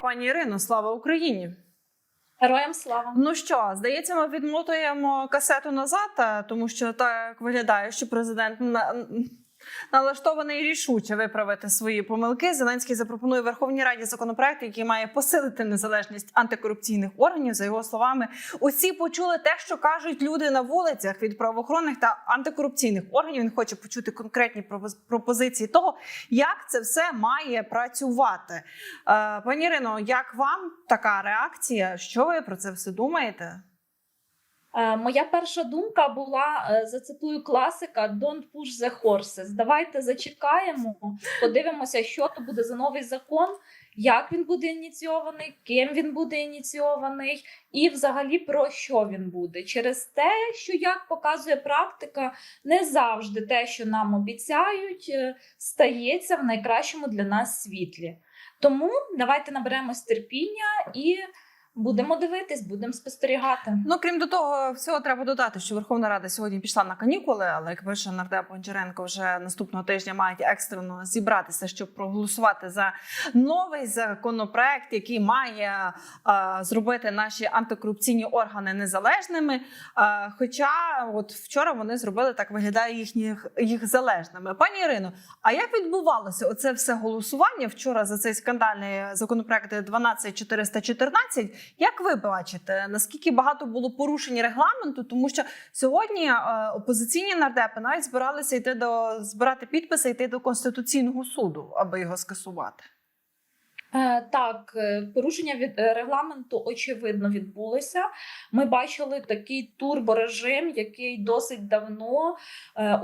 Пані Ірино, слава Україні! Героям слава! Ну що, здається, ми відмотуємо касету назад, тому що так виглядає, що президент. Налаштований рішуче виправити свої помилки. Зеленський запропонує Верховній Раді законопроект, який має посилити незалежність антикорупційних органів. За його словами, усі почули те, що кажуть люди на вулицях від правоохоронних та антикорупційних органів. Він хоче почути конкретні пропоз- пропозиції того, як це все має працювати. Е, Пані Ірино, як вам така реакція? Що ви про це все думаєте? Е, Моя перша думка була е, зацитую класика Don't push the horses. Давайте зачекаємо, подивимося, що то буде за новий закон, як він буде ініційований, ким він буде ініційований, і взагалі про що він буде. Через те, що як показує практика, не завжди те, що нам обіцяють, е, стається в найкращому для нас світлі. Тому давайте наберемось терпіння і будемо дивитись, будемо спостерігати. Ну крім до того, всього треба додати, що Верховна Рада сьогодні пішла на канікули, але як пише нардеп Гончаренко, вже наступного тижня мають екстрено зібратися, щоб проголосувати за новий законопроект, який має е, зробити наші антикорупційні органи незалежними. Е, хоча, от вчора вони зробили так, виглядає їхніх їх залежними. Пані Ірино, а як відбувалося оце все голосування вчора за цей скандальний законопроект 12414? Як ви бачите, наскільки багато було порушень регламенту? Тому що сьогодні е, опозиційні нардепи навіть збиралися йти до збирати підписи, йти до конституційного суду, аби його скасувати. Е, Так, е, порушення від регламенту очевидно відбулося. Ми бачили такий турборежим, який досить давно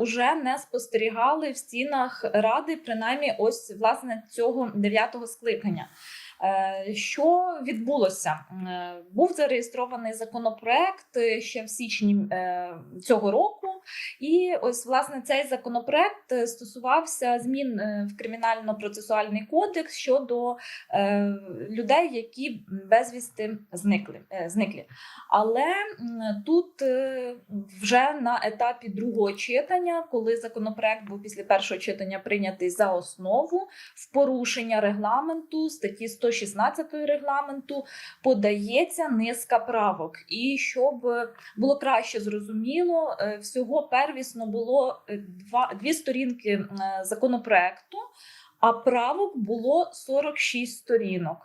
уже не спостерігали в стінах ради, принаймні, ось власне цього дев'ятого скликання. Е, Що відбулося? Е, Був зареєстрований законопроект е, ще в січні цього року, і ось власне цей законопроект стосувався змін в кримінально-процесуальний кодекс щодо людей, які безвісти зникли. зниклі. Але тут вже на етапі другого читання, коли законопроект був після першого читання прийнятий за основу в порушення регламенту статті 116 регламенту, подається низка правок. І щоб е, було краще зрозуміло, е, всього первісно було е, два дві сторінки законопроекту. А правок було 46 сторінок.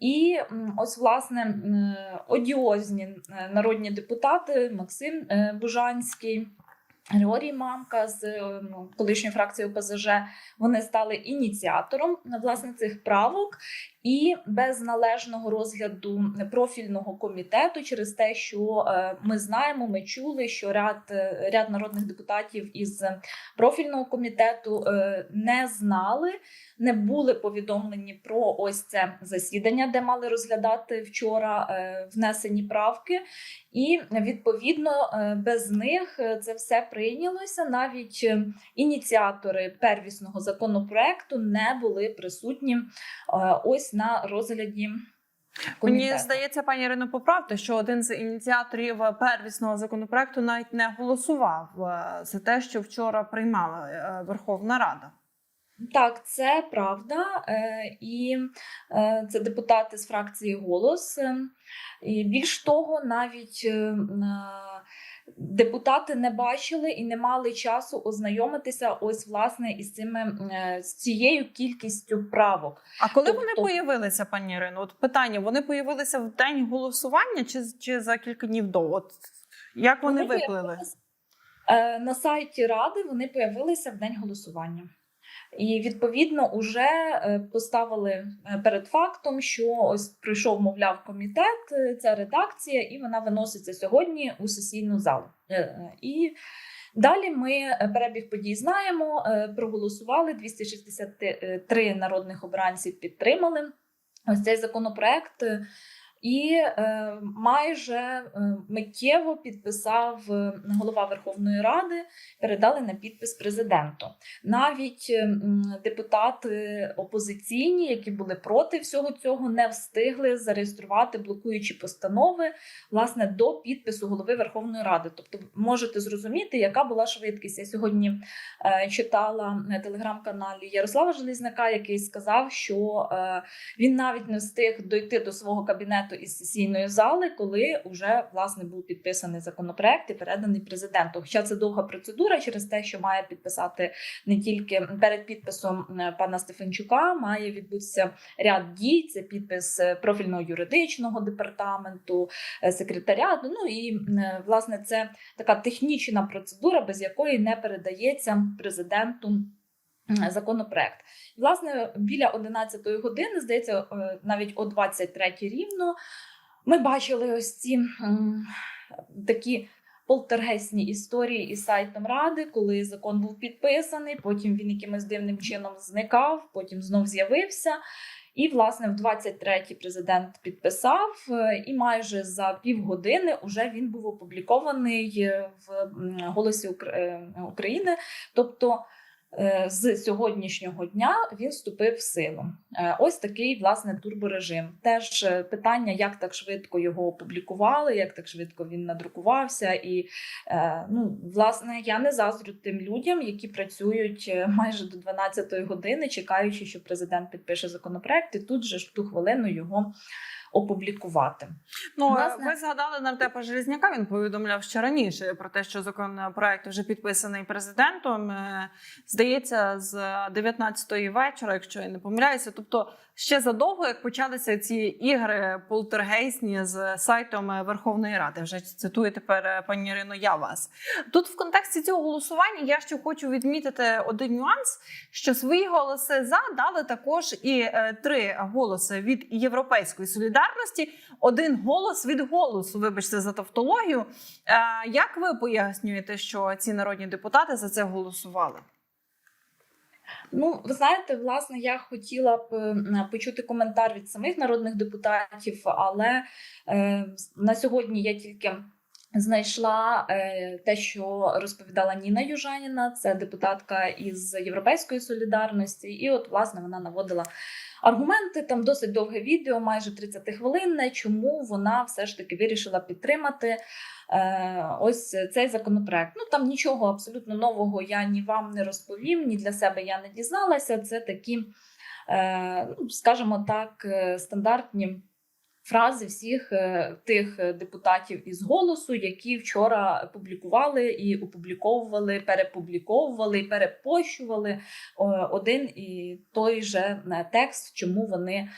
І ось власне одіозні народні депутати Максим Бужанський. Григорій Мамка з е, ну, колишньої фракції ОПЗЖ вони стали ініціатором власне цих правок, і без належного розгляду профільного комітету, через те, що е, ми знаємо, ми чули, що ряд, е, ряд народних депутатів із профільного комітету е, не знали, не були повідомлені про ось це засідання, де мали розглядати вчора внесені правки. І відповідно без них це все прийнялося. Навіть е, ініціатори первісного законопроекту не були присутні е, ось на розгляді. Мені здається, пані Ірино, поправте, що один з ініціаторів первісного законопроекту навіть не голосував е, за те, що вчора приймала Верховна Рада. Так, це правда. І це депутати з фракції Голос. І більш того, навіть депутати не бачили і не мали часу ознайомитися ось власне із цими е, з цією кількістю правок. А коли Тобто- вони появилися, пані Ірино? От питання: вони появилися в день голосування чи, чи за кілька днів до? От як вони, виплили? е, На сайті Ради вони появилися в день голосування. І відповідно вже поставили е, перед фактом, що ось прийшов, мовляв, комітет, е, ця редакція, і вона виноситься сьогодні у сесійну залу. Е, е, І далі ми е, перебіг подій знаємо. е, Проголосували 263 народних обранців підтримали ось цей законопроект. І е, майже е, миттєво підписав е, голова Верховної Ради, передали на підпис президенту. Навіть е, депутати опозиційні, які були проти всього цього, не встигли зареєструвати блокуючі постанови власне до підпису голови Верховної Ради. Тобто, можете зрозуміти, яка була швидкість. Я сьогодні читала на телеграм-каналі Ярослава Железняка, який сказав, що він навіть не встиг дойти до свого кабінету із сесійної зали, коли вже власне був підписаний законопроект і переданий президенту. Хоча це довга процедура через те, що має підписати не тільки перед підписом е, пана Стефанчука, має відбутися ряд дій. Це підпис е, профільного юридичного департаменту, е, секретаріату. Ну і власне це така технічна процедура, без якої не передається президенту. М, Законопроект, власне, біля 11 години, здається, е, навіть о 23 рівно, ми бачили ось ці такі полтергесні історії із сайтом Ради, коли закон був підписаний, потім він якимось дивним чином зникав, потім знов з'явився. І, власне, в 23-й президент підписав, е, і майже за півгодини вже він був опублікований е, в Голосі е, України. Тобто е, з сьогоднішнього дня він вступив в силу. Е, Ось такий власне турборежим. Теж е, питання, як так швидко його опублікували, як так швидко він надрукувався. І е, ну, власне, я не заздрю тим людям, які працюють е, майже до 12-ї години, чекаючи, що президент підпише законопроект, і тут же ж в ту хвилину його опублікувати. Ну, Власне- ви згадали нардепа Железняка. Він повідомляв ще раніше про те, що законопроект вже підписаний президентом. Е, Здається, з 19-ї вечора, якщо я не помиляюся. Тобто, ще задовго, як почалися ці ігри полтергейсні з сайтом Верховної Ради. Вже цитую тепер е, пані Ірино. Я вас тут в контексті цього голосування. Я ще хочу відмітити один нюанс: що свої голоси за дали також і е, три голоси від Європейської солідарності, один голос від голосу. Вибачте за тавтологію. Е, Як ви пояснюєте, що ці народні депутати за це голосували? Ну, ви знаєте, власне, я хотіла б е, почути коментар від самих народних депутатів, але е, на сьогодні я тільки знайшла е, те, що розповідала Ніна Южаніна, це депутатка із Європейської солідарності, і от власне вона наводила. Аргументи там досить довге відео, майже 30 хвилин. Чому вона все ж таки вирішила підтримати е, ось цей законопроект? Ну там нічого абсолютно нового я ні вам не розповім, ні для себе я не дізналася. Це такі, е, ну скажімо так, стандартні. Фрази всіх е, тих е, депутатів із голосу, які вчора публікували і опубліковували, перепубліковували перепощували один і той же текст, чому вони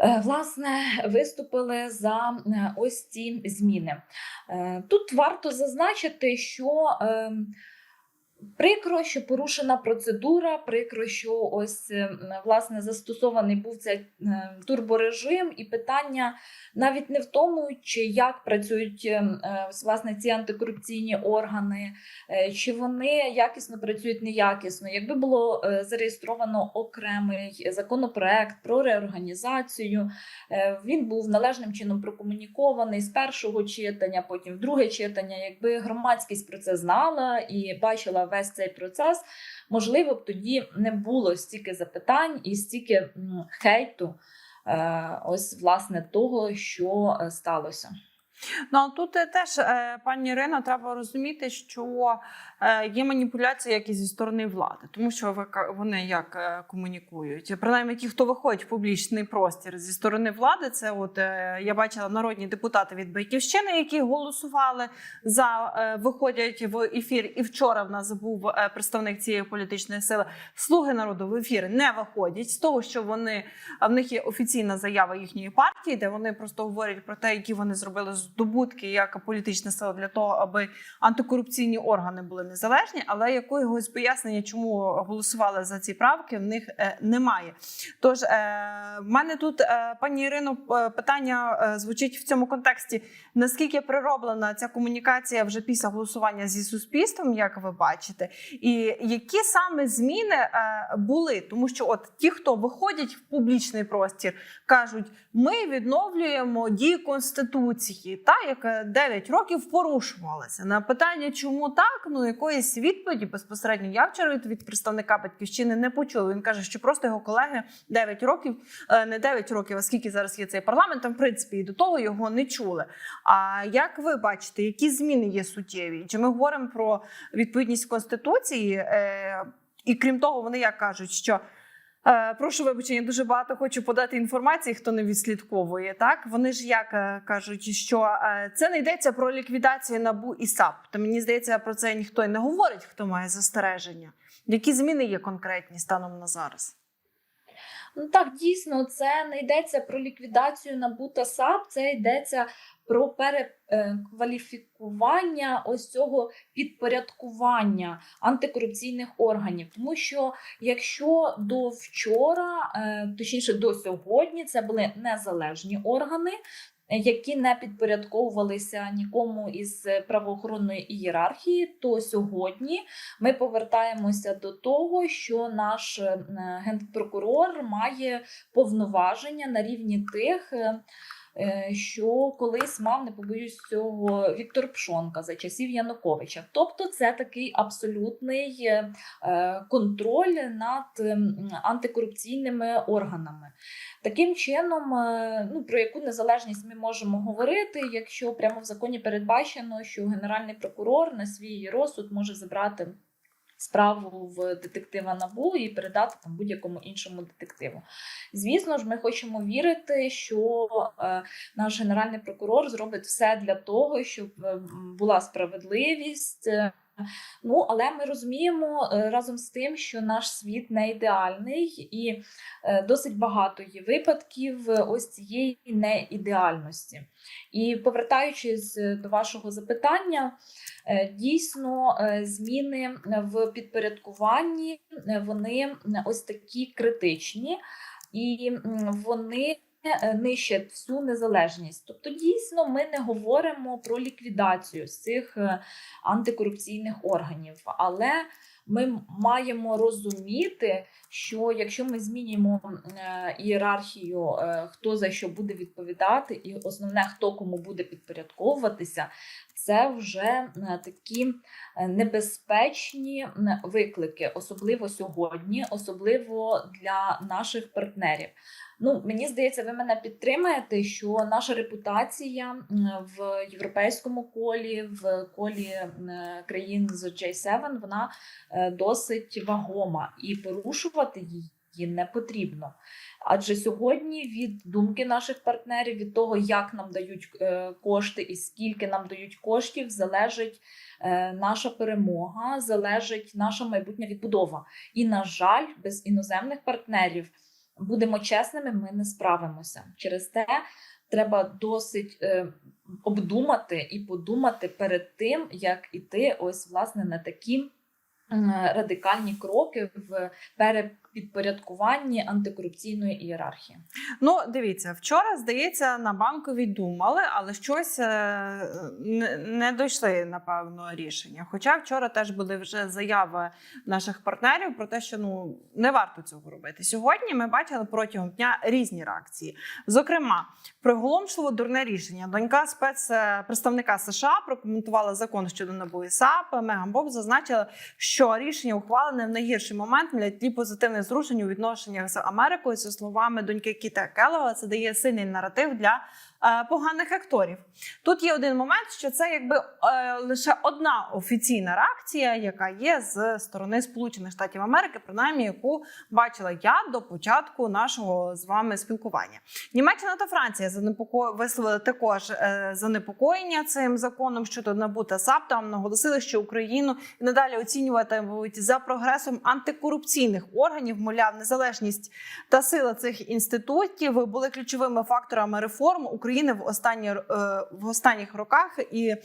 е, власне виступили за ось ці зміни. Тут варто зазначити, що е, Прикро, що порушена процедура, прикро, що ось е, власне застосований був цей е, турборежим, і питання навіть не в тому, чи як працюють е, власне ці антикорупційні органи, чи вони якісно працюють неякісно. Якби було зареєстровано окремий законопроект про реорганізацію, він був належним чином прокомунікований з першого читання, потім в друге читання. Якби громадськість про це знала і бачила весь цей процес, можливо б тоді не було стільки запитань і стільки хейту. е, Ось власне того, що е, сталося. Ну а тут е, теж, е, пані Ірино, треба розуміти, що е, є маніпуляція як і зі сторони влади, тому що вони як комунікують. Принаймні, ті, хто виходить в публічний простір зі сторони влади, це от я бачила народні депутати від батьківщини, які голосували за виходять в ефір. І вчора в нас був представник цієї політичної сили. Слуги народу в ефір не виходять з того, що вони в них є офіційна заява їхньої партії, де вони просто говорять про те, які вони зробили здобутки як політична сила для того, аби антикорупційні органи були незалежні, але якогось пояснення, чому голосували за ці правки, в них е, немає. Тож е, в мене тут, е, пані Ірино, питання звучить в цьому контексті: наскільки прироблена ця комунікація вже після голосування зі суспільством, як ви бачите, і які саме зміни були, тому що от ті, хто виходять в публічний простір, кажуть: ми відновлюємо дії конституції, та яка 9 років порушувалася. На питання, чому так, ну якоїсь відповіді безпосередньо я вчора від, представника батьківщини не почула. Він каже, що просто його колеги 9 років, е, не 9 років, а скільки зараз є цей парламент, там в принципі і до того його не чули. А як ви бачите, які зміни є суттєві? Чи ми говоримо про відповідність конституції? Е, і крім того, вони як кажуть, що прошу вибачення, дуже багато хочу подати інформації, хто не відслідковує. Так вони ж як е, кажуть, що е, це не йдеться про ліквідацію набу і САП. То мені здається, про це ніхто й не говорить, хто має застереження. Які зміни є конкретні станом на зараз? Ну так, дійсно, це не йдеться про ліквідацію набута САП, це йдеться про перекваліфікування ось цього підпорядкування антикорупційних органів. Тому що якщо до вчора, е, точніше до сьогодні, це були незалежні органи. Які не підпорядковувалися нікому із правоохоронної ієрархії, то сьогодні ми повертаємося до того, що наш е, генпрокурор має повноваження на рівні тих, е, що колись мав, не побоюсь цього, Віктор Пшонка за часів Януковича. Тобто, це такий абсолютний е, е, контроль над ем, антикорупційними органами. Таким чином, е, ну про яку незалежність ми можемо говорити, якщо прямо в законі передбачено, що генеральний прокурор на свій розсуд може забрати справу в детектива набу і передати там будь-якому іншому детективу. Звісно ж, ми хочемо вірити, що е, наш генеральний прокурор зробить все для того, щоб е, була справедливість. Ну, але ми розуміємо е, разом з тим, що наш світ не ідеальний, і е, досить багато є випадків е, ось цієї неідеальності. І повертаючись до вашого запитання, дійсно зміни в підпорядкуванні вони ось такі критичні, і вони нищать всю незалежність. Тобто, дійсно, ми не говоримо про ліквідацію цих е, антикорупційних органів, але ми маємо розуміти, що якщо ми змінюємо е, ієрархію, е, хто за що буде відповідати, і основне, хто кому буде підпорядковуватися, це вже е, такі е, небезпечні виклики, особливо сьогодні, особливо для наших партнерів. Ну, мені здається, ви мене підтримаєте, що наша репутація в європейському колі, в колі країн з J7, вона е, досить вагома, і порушувати її не потрібно. Адже сьогодні від думки наших партнерів, від того, як нам дають е, кошти і скільки нам дають коштів, залежить е, наша перемога, залежить наша майбутня відбудова. І, на жаль, без іноземних партнерів будемо чесними, ми не справимося. Через те треба досить е, обдумати і подумати перед тим, як іти ось власне на такі радикальні кроки в перепідпорядкуванні антикорупційної ієрархії. Ну, дивіться, вчора, здається, на банковій думали, але щось е, не, дійшли, напевно, рішення. Хоча вчора теж були вже заяви наших партнерів про те, що ну не варто цього робити. Сьогодні ми бачили протягом дня різні реакції. Зокрема, приголомшливо дурне рішення. Донька спецпредставника США прокоментувала закон щодо НАБУ САП. Меган Боб зазначила, що рішення ухвалене в найгірший момент для тлі позитивних зрушень у відношеннях з Америкою. За словами доньки Кіта Келова, це дає сильний наратив для поганих акторів. Тут є один момент, що це якби е, лише одна офіційна реакція, яка є з сторони Сполучених Штатів Америки, принаймні яку бачила я до початку нашого з вами спілкування. Німеччина та Франція занепоко... висловили також е, занепокоєння цим законом щодо НАБУ та САП. Там наголосили, що Україну надалі оцінюватимуть за прогресом антикорупційних органів. Мовляв, незалежність та сила цих інститутів були ключовими факторами реформ України в останні е, в останніх роках, і е,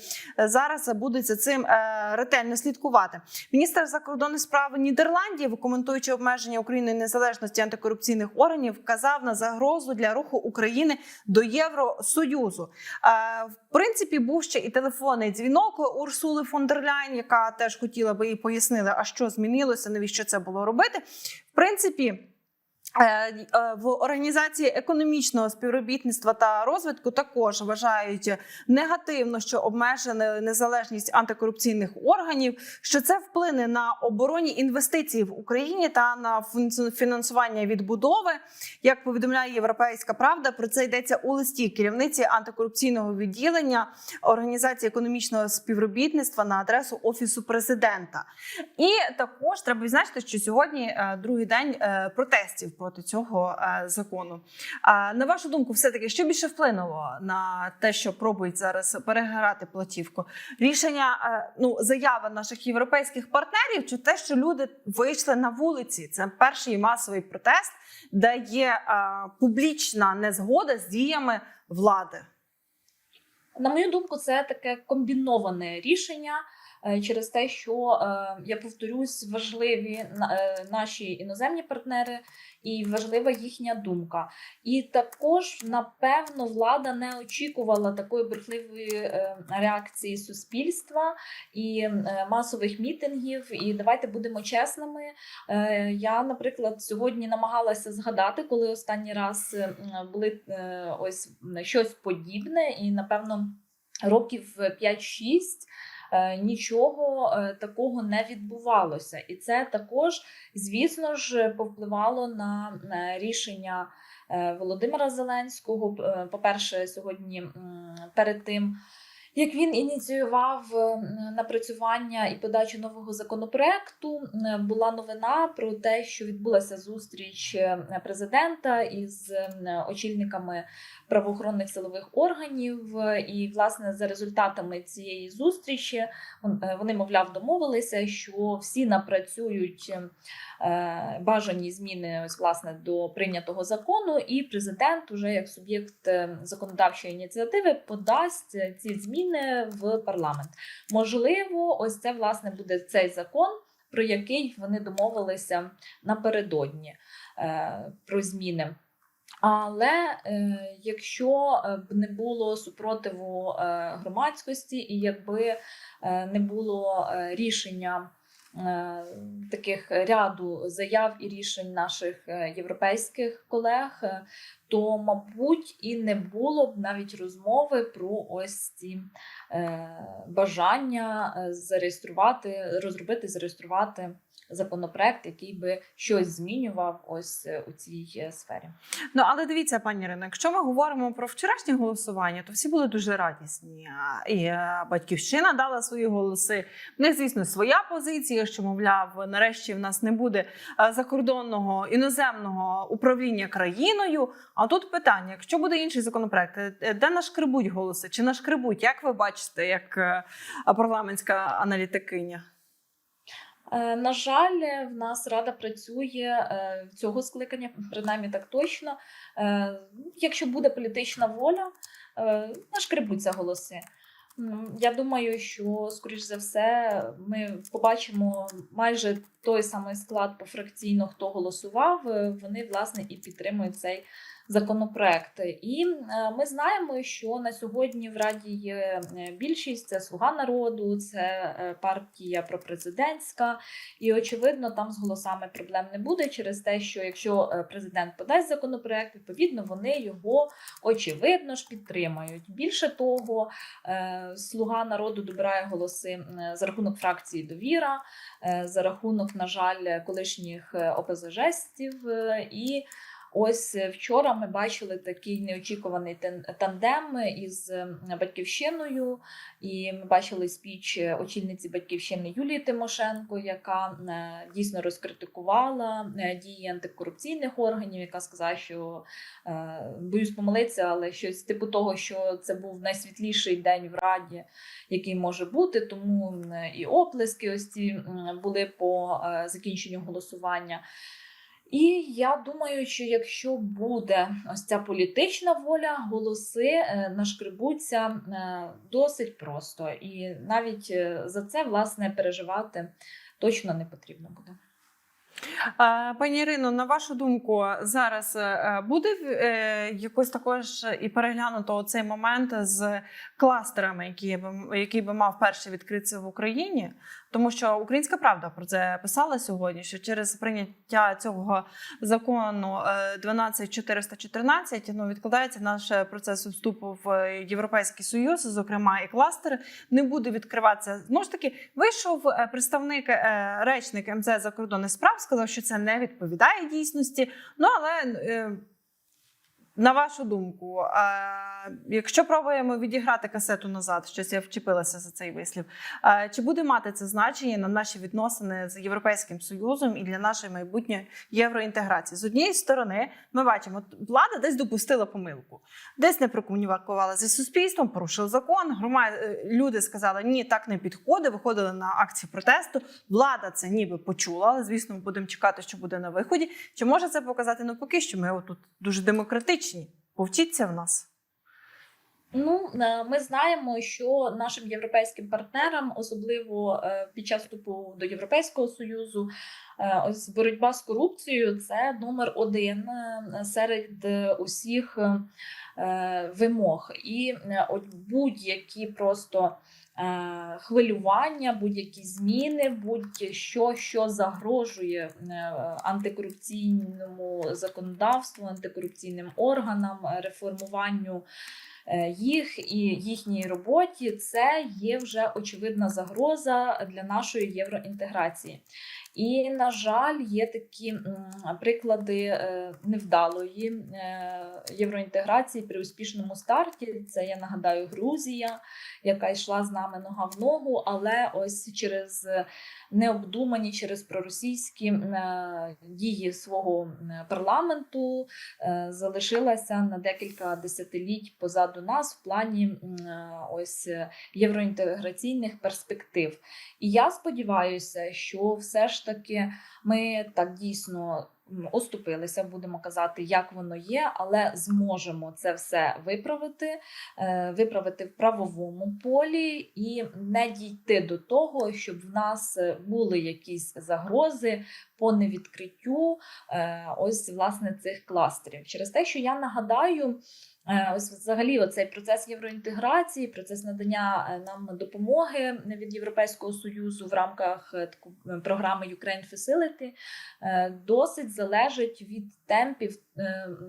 зараз будуть за цим е, ретельно слідкувати. Міністр закордонних справ Нідерландів, коментуючи обмеження України незалежності антикорупційних органів, вказав на загрозу для руху України до Євросоюзу. В принципі, був ще і телефонний дзвінок Урсули фон дер Ляйн, яка теж хотіла би їй пояснили, а що змінилося, навіщо це було робити. В принципі. Е, е, В організації економічного співробітництва та розвитку також вважають негативно, що обмежена незалежність антикорупційних органів, що це вплине на оборонні інвестиції в Україні та на фінансування відбудови. Як повідомляє Європейська Правда, про це йдеться у листі керівниці антикорупційного відділення організації економічного співробітництва на адресу офісу президента. І також треба відзначити, що сьогодні е, другий день е, протестів проти цього е, закону. А на вашу думку, все таки що більше вплинуло на те, що пробують зараз переграти платівку? Рішення е, ну заяви наших європейських партнерів, чи те, що люди вийшли на вулиці? Це перший масовий протест, де є е, публічна незгода з діями влади. На мою думку, це таке комбіноване рішення е, через те, що е, я повторюсь, важливі е, наші іноземні партнери і важлива їхня думка. І також, напевно, влада не очікувала такої бурхливої е, реакції суспільства і масових мітингів. І давайте будемо чесними. Я, наприклад, сьогодні намагалася згадати, коли останній раз були ось щось подібне, і напевно років 5-6 е, нічого е, такого не відбувалося. І це також, звісно ж, повпливало на е, рішення Володимира Зеленського. Е, По-перше, сьогодні перед тим. Як він ініціював е, напрацювання і подачу нового законопроекту, була новина про те, що відбулася зустріч е, президента із очільниками правоохоронних силових органів. І, власне, за результатами цієї зустрічі е, вони, мовляв, домовилися, що всі напрацюють бажані зміни ось власне до прийнятого закону, і президент, уже як суб'єкт законодавчої ініціативи, подасть ці зміни в парламент. Можливо, ось це власне буде цей закон, про який вони домовилися напередодні е, про зміни. Але е, якщо е, б не було супротиву громадськості, і якби не було рішення таких ряду заяв і рішень наших е, європейських колег, е, то, мабуть, і не було б навіть розмови про ось ці е, бажання е, зареєструвати, розробити, зареєструвати законопроект, який би щось змінював ось е, у цій е, сфері. Ну але дивіться, пані Ірино, якщо ми говоримо про вчорашнє голосування, то всі були дуже радісні. І е, батьківщина дала свої голоси. В них, звісно, своя позиція, що мовляв, нарешті в нас не буде закордонного іноземного управління країною. А тут питання: якщо буде інший законопроект, де нашкребуть голоси? Чи нашкребуть? Як ви бачите, як парламентська аналітикиня? Е, На жаль, в нас рада працює е, цього скликання, принаймні так точно. Е, Якщо буде політична воля, нашкребуться голоси. Я думаю, що, скоріш за все, ми побачимо майже той самий склад пофракційно, хто голосував. Вони власне і підтримують цей законопроект. І е, ми знаємо, що на сьогодні в Раді є е, більшість це Слуга народу, це е, партія пропрезидентська. І очевидно, там з голосами проблем не буде через те, що якщо президент подасть законопроект, відповідно вони його очевидно ж підтримають. Більше того, слуга народу добирає голоси за рахунок фракції довіра, за рахунок, на жаль, колишніх е, І ось е, вчора ми бачили такий неочікуваний тандем із е, батьківщиною. І ми бачили спіч е, очільниці батьківщини Юлії Тимошенко, яка е, дійсно розкритикувала дії антикорупційних органів, яка сказала, що боюсь помилитися, але щось типу того, що це був найсвітліший день в раді, який може бути. Тому і оплески ось ці були по закінченню голосування. І я думаю, що якщо буде ось ця політична воля, голоси е, нашкребуться е, досить просто, і навіть е, за це власне переживати точно не потрібно буде. Пані Ірино, на вашу думку, зараз буде якось також і переглянуто цей момент з кластерами, які би який би мав перший відкритися в Україні, тому що Українська правда про це писала сьогодні. Що через прийняття цього закону е, 12414 ну відкладається наш процес вступу в Європейський Союз, зокрема і кластери, не буде відкриватися. Знову ж таки, вийшов е, представник е, речник МЗ закордонних справ, сказав, що це не відповідає дійсності. Ну але е, на вашу думку, якщо пробуємо відіграти касету назад, щось я вчепилася за цей вислів. Чи буде мати це значення на наші відносини з Європейським Союзом і для нашої майбутньої євроінтеграції? З однієї сторони, ми бачимо, влада десь допустила помилку, десь не прокомунікувала зі суспільством, порушила закон. Грома е, люди сказали, ні, так не підходить. Виходили на акції протесту. Влада це ніби почула, але звісно, ми будемо чекати, що буде на виході. Чи може це показати навпаки, що ми отут дуже демократичні? Повчіться в нас. Ну, е, ми знаємо, що нашим європейським партнерам, особливо е, під час вступу до Європейського союзу, е, ось боротьба з корупцією це номер один серед усіх вимог. І будь-які просто хвилювання, будь-які зміни, будь-що, що загрожує е, антикорупційному законодавству, антикорупційним органам, е, реформуванню е, їх і їхній роботі, це є вже очевидна загроза для нашої євроінтеграції. І, на жаль, є такі приклади е, невдалої е, євроінтеграції при успішному старті. Це я нагадаю Грузія, яка йшла з нами нога в ногу, але ось через необдумані, через проросійські е, дії свого парламенту залишилася на декілька десятиліть позаду нас в плані ось євроінтеграційних перспектив. І я сподіваюся, що все ж таки ми так дійсно оступилися, будемо казати, як воно є, але зможемо це все виправити, е, виправити в правовому полі і не дійти до того, щоб в нас е, були якісь загрози по невідкриттю е, ось власне цих кластерів. Через те, що я нагадаю. Е, Ось взагалі оцей процес євроінтеграції, процес надання е, нам допомоги від Європейського союзу в рамках е, програми Ukraine Facility досить залежить від темпів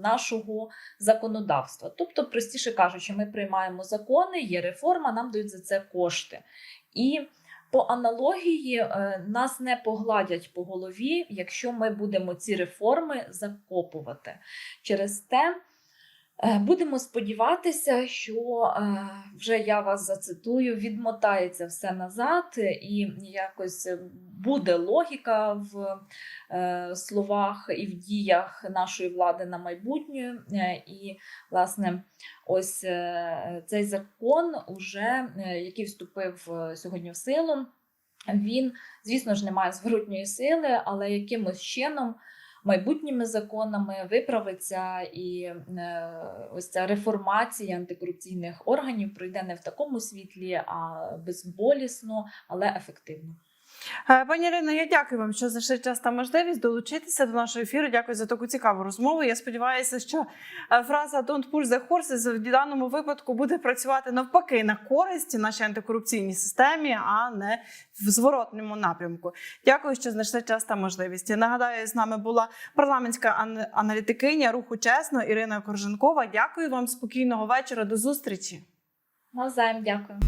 нашого законодавства. Тобто, простіше кажучи, ми приймаємо закони, є реформа, нам дають за це кошти. І по аналогії нас не погладять по голові, якщо ми будемо ці реформи закопувати. Через те. Е, Будемо сподіватися, що е, вже я вас зацитую, відмотається все назад, і якось буде логіка в е, словах і в діях нашої влади на майбутнє. Е, І, власне, ось е, цей закон, уже, е, який вступив е, сьогодні в силу, він, звісно ж, не має зворотньої сили, але якимось чином майбутніми законами виправиться і е, ось ця реформація антикорупційних органів пройде не в такому світлі, а безболісно, але ефективно. Е, Пані Ірино, я дякую вам, що знайшли час та можливість долучитися до нашого ефіру. Дякую за таку цікаву розмову. Я сподіваюся, що е, фраза «Don't push the horses» в даному випадку буде працювати навпаки на користь нашій антикорупційній системі, а не в зворотному напрямку. Дякую, що знайшли час та можливість. Нагадаю, з нами була парламентська аналітикиня руху чесно Ірина Корженкова. Дякую вам спокійного вечора. До зустрічі. Навзаєм дякую.